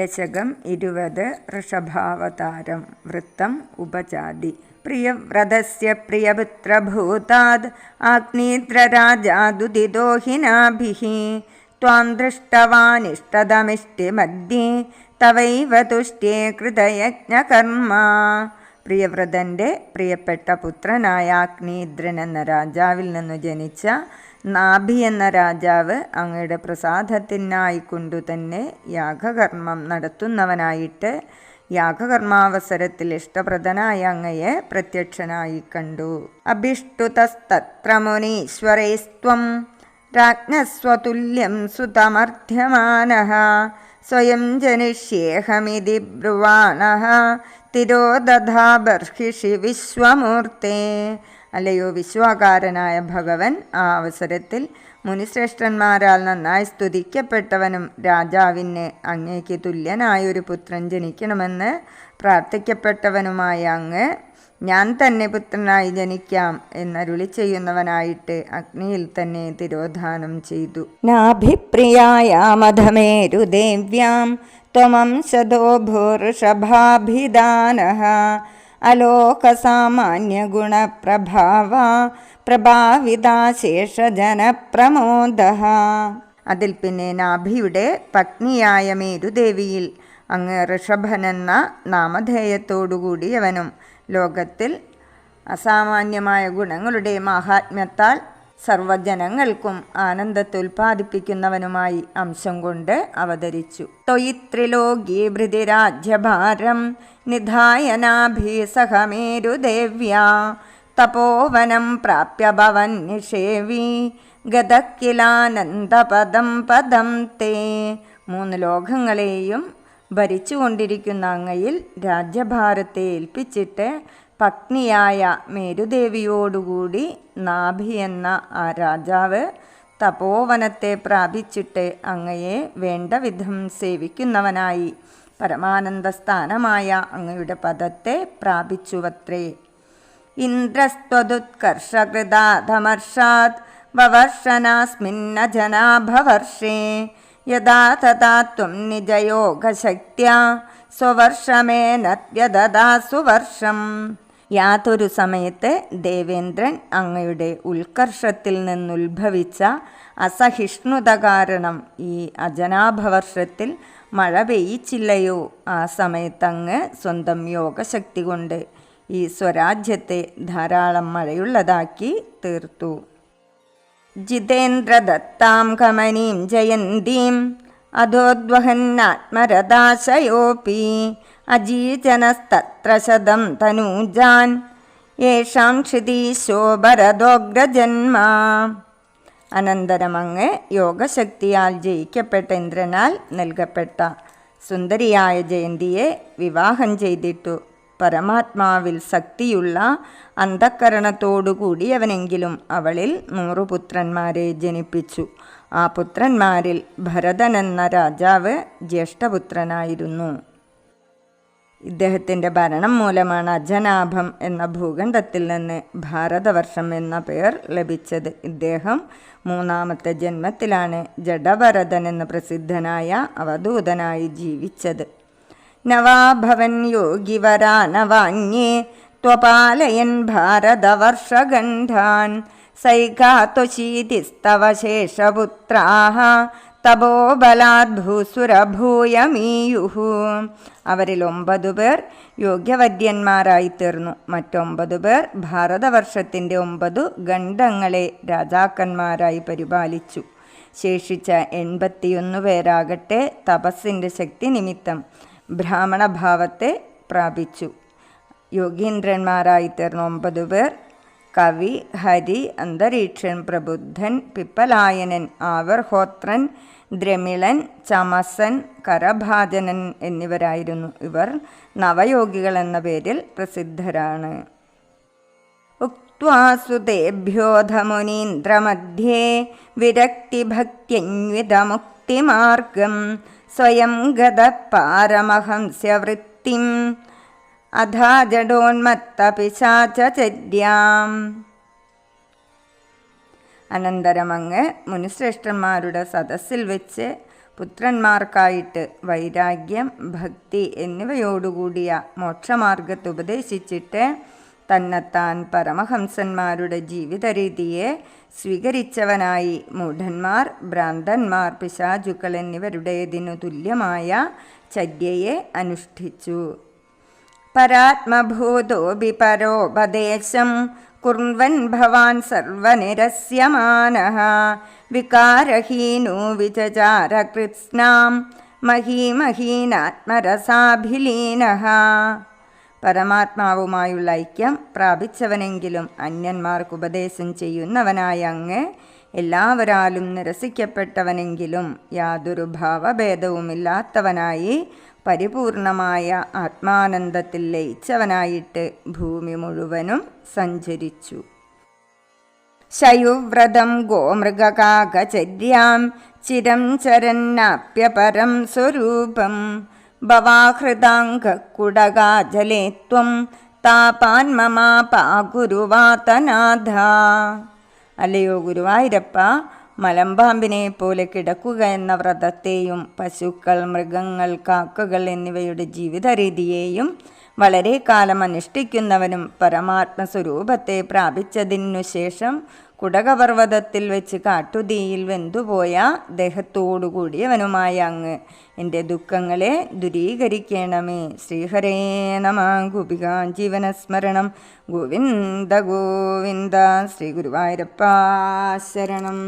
ദശകം ഇരുപത് ഋഷഭാവതാരം വൃത്തം ഉപജാതി പ്രിയവ്രതസ്യ പ്രിയപുത്രഭൂതാത് ആഗ്നീദ്രരാജാദുദിതോ ത്വാം त्वां ദൃഷ്ടവാനിഷ്ടതമിഷ്ടിമധ്യേ തവൈവ തുഷ്ട്യേ കൃതയജ്ഞകർമ്മ. പ്രിയവ്രതന്റെ പ്രിയപ്പെട്ട പുത്രനായ അഗ്നീദ്രൻ എന്ന രാജാവിൽ നിന്നു ജനിച്ച നാഭി എന്ന രാജാവ് അങ്ങയുടെ പ്രസാദത്തിനായിക്കൊണ്ടു തന്നെ യാഗകർമ്മം നടത്തുന്നവനായിട്ട് യാഗകർമാവസരത്തിൽ ഇഷ്ടപ്രദനായ അങ്ങയെ പ്രത്യക്ഷനായി കണ്ടു. അഭിഷ്ടുതസ്തത്ര മുനീശ്വരൈസ്ത്വം രാജ്ഞസ്വതുല്യം സുതമർദ്ധ്യമാനഃ സ്വയം ജനിഷ്യേഹമിതി ബ്രുവാണ തിരോദധാ ബർഹിഷി വിശ്വമൂർത്തേ. അല്ലയോ വിശ്വാകാരനായ ഭഗവൻ ആ അവസരത്തിൽ മുനിശ്രേഷ്ഠന്മാരാൽ നന്നായി സ്തുതിക്കപ്പെട്ടവനും രാജാവിന് അങ്ങേക്ക് തുല്യനായൊരു പുത്രൻ ജനിക്കണമെന്ന് പ്രാർത്ഥിക്കപ്പെട്ടവനുമായ അങ്ങ് ഞാൻ തന്നെ പുത്രനായി ജനിക്കാം എന്നരുളി ചെയ്യുന്നവനായിട്ട് അഗ്നിയിൽ തന്നെ തിരോധാനം ചെയ്തു. അലോക സാമാന്യ ഗുണപ്രഭാവ അലോകസാമാന്യഗുണപ്രഭാവ പ്രഭാവിതാശേഷജനപ്രമോദ അതിൽ പിന്നെ നാഭിയുടെ പത്നിയായ മേരുദേവിയിൽ അങ്ങ് ഋഷഭനെന്ന നാമധേയത്തോടുകൂടിയവനും ലോകത്തിൽ അസാമാന്യമായ ഗുണങ്ങളുടെ മഹാത്മ്യത്താൽ സർവജനങ്ങൾക്കും ആനന്ദത്തുൽപാദിപ്പിക്കുന്നവനുമായി അംശം കൊണ്ട് അവതരിച്ചു. തൊയിത്രിലോകീ ഭൃതിരാജ്യഭാരം നിധായനാഭീസഹമേരുദേവ്യാ തപോവനം പ്രാപ്യ ഭവൻ നിഷേവി. ഗതക്കിലാനന്ദപദം പദം തേ. മൂന്ന് ലോകങ്ങളെയും ഭരിച്ചുകൊണ്ടിരിക്കുന്ന അങ്ങയിൽ രാജ്യഭാരത്തെ ഏൽപ്പിച്ചിട്ട് പത്നിയായ മേരുദേവിയോടുകൂടി നാഭി എന്ന ആ രാജാവ് തപോവനത്തെ പ്രാപിച്ചിട്ട് അങ്ങയെ വേണ്ട വിധം സേവിക്കുന്നവനായി പരമാനന്ദ സ്ഥാനമായ അങ്ങയുടെ പദത്തെ പ്രാപിച്ചുവത്രേ. ഇന്ദ്രസ്ത്വതുത്കർഷകൃതാധമർഷാത് വവർഷനാസ്മിന്ന ജനാഭവർഷേ യഥാ തഥാ ത്വം നിജയോഗശക്ത്യാ സ്വവർഷമേനത്യദാസു വർഷം യാതൊരു സമയത്ത് ദേവേന്ദ്രൻ അങ്ങയുടെ ഉത്കർഷത്തിൽ നിന്നുത്ഭവിച്ച അസഹിഷ്ണുത കാരണം ഈ അജനാഭവർഷത്തിൽ മഴ പെയ്യിച്ചില്ലയോ? ആ സമയത്തങ്ങ് സ്വന്തം യോഗശക്തി കൊണ്ട് ഈ സ്വരാജ്യത്തെ ധാരാളം മഴയുള്ളതാക്കി തീർത്തു. കമനീം ജയന്തീം അധോദ്വഹന്നാത്മരദാശയോപി അജീജനസ്തത്ര ശതം തനൂജാൻ യേഷാം ക്ഷിതീശോ ഭരതോഗ്രജന്മ. അനന്തരമങ്ങ് യോഗശക്തിയാൽ ജയിക്കപ്പെട്ട ഇന്ദ്രനാൽ നൽകപ്പെട്ട സുന്ദരിയായ ജയന്തിയെ വിവാഹം ചെയ്തിട്ടു. പരമാത്മാവിൽ ശക്തിയുള്ള അന്ധക്കരണത്തോടുകൂടിയവനെങ്കിലും അവളിൽ നൂറു പുത്രന്മാരെ ജനിപ്പിച്ചു. ആ പുത്രന്മാരിൽ ഭരതൻ എന്ന രാജാവ് ജ്യേഷ്ഠപുത്രനായിരുന്നു. ഇദ്ദേഹത്തിന്റെ ഭരണം മൂലമാണ് അജനാഭം എന്ന ഭൂഖണ്ഡത്തിൽ നിന്ന് ഭാരതവർഷം എന്ന പേർ ലഭിച്ചത്. ഇദ്ദേഹം മൂന്നാമത്തെ ജന്മത്തിലാണ് ജഡഭരതൻ എന്ന പ്രസിദ്ധനായ അവധൂതനായി ജീവിച്ചത്. നവാഭവൻ യോഗിവരാനവാന്യേ ത്വപാലയൻ ഭാരതവർഷഗണ്ഠാൻ സൈകാത്വശീതിസ്തവ ശേഷപുത്രാഹ തപോബലാത് അവരിൽ ഒമ്പതു പേർ യോഗ്യവര്യന്മാരായി തീർന്നു മറ്റൊമ്പതു പേർ ഭാരതവർഷത്തിന്റെ ഒമ്പതു ഗണ്ഡങ്ങളെ രാജാക്കന്മാരായി പരിപാലിച്ചു. ശേഷിച്ച എൺപത്തിയൊന്ന് പേരാകട്ടെ തപസ്സിന്റെ ശക്തി നിമിത്തം ബ്രാഹ്മണഭാവത്തെ പ്രാപിച്ചു. യോഗീന്ദ്രന്മാരായി തീർന്ന ഒമ്പതു പേർ കവി ഹരി അന്തരീക്ഷൻ പ്രബുദ്ധൻ പിപ്പലായനൻ ആവർഹോത്രൻ ദ്രമിളൻ ചമസൻ കരഭാജനൻ എന്നിവരായിരുന്നു ഇവർ. നവയോഗികൾ എന്ന പേരിൽ പ്രസിദ്ധരാണ്. ഉക്വാസുതേഭ്യോധമുനീന്ദ്രമധ്യേ വിരക്തിഭക്തിന്വിതമുക്തിമാർഗം സ്വയം ഗതപാരമഹംസ്യവൃത്തിം അഥാ ജഡോന്മത്തപിശാചര്യാം അനന്തരം അങ്ങ് മുനിശ്രേഷ്ഠന്മാരുടെ സദസ്സിൽ വെച്ച് പുത്രന്മാർക്കായിട്ട് വൈരാഗ്യം ഭക്തി എന്നിവയോടുകൂടിയ മോക്ഷമാർഗത്ത് ഉപദേശിച്ചിട്ട് തന്നെത്താൻ പരമഹംസന്മാരുടെ ജീവിത രീതിയെ സ്വീകരിച്ചവനായി മൂഢന്മാർ ഭ്രാന്തന്മാർ പിശാചുക്കൾ എന്നിവരുടേതിനു തുല്യമായ ചര്യയെ അനുഷ്ഠിച്ചു. പരാത്മഭൂതോപി കുർവൻ ഭവാൻ സർവനിരസ്യമാനഃ വികാരഹീനോ വിചചാര കൃത്സ്നാം മഹീമഹീനാത്മരസാഭിലീനഃ പരമാത്മാവുമായുള്ള ഐക്യം പ്രാപിച്ചവനെങ്കിലും അന്യന്മാർക്ക് ഉപദേശം ചെയ്യുന്നവനായ അങ്ങ് എല്ലാവരാലും നിരസിക്കപ്പെട്ടവനെങ്കിലും യാതൊരു ഭാവഭേദവുമില്ലാത്തവനായി പരിപൂർണമായ ആത്മാനന്ദത്തിൽ ലയിച്ചവനായിട്ട് ഭൂമി മുഴുവനും സഞ്ചരിച്ചു. ശയുവ്രതം ഗോമൃഗകാകചര്യാം ചിരം ചരന്നാപ്യപരം സ്വരൂപം ഭവാഹൃതാംഗക്കുടകാജലേ ത്വം താപാൻ മമാപാഗുരുവാതനാഥ അല്ലയോ ഗുരുവായൂരപ്പ മലമ്പാമ്പിനെ പോലെ കിടക്കുക എന്ന വ്രതത്തെയും പശുക്കൾ മൃഗങ്ങൾ കാക്കകൾ എന്നിവയുടെ ജീവിത രീതിയെയും വളരെ കാലം അനുഷ്ഠിക്കുന്നവനും പരമാത്മസ്വരൂപത്തെ പ്രാപിച്ചതിനു ശേഷം കുടകപർവതത്തിൽ വെച്ച് കാട്ടുതീയിൽ വെന്തുപോയ ദേഹത്തോടുകൂടിയവനുമായ അങ്ങ് എന്റെ ദുഃഖങ്ങളെ ദുരീകരിക്കണമേ. ശ്രീഹരേ നമ. ഗോപികാ ജീവനസ്മരണം. ഗോവിന്ദ ഗോവിന്ദ. ശ്രീ ഗുരുവായൂരപ്പ ശരണം.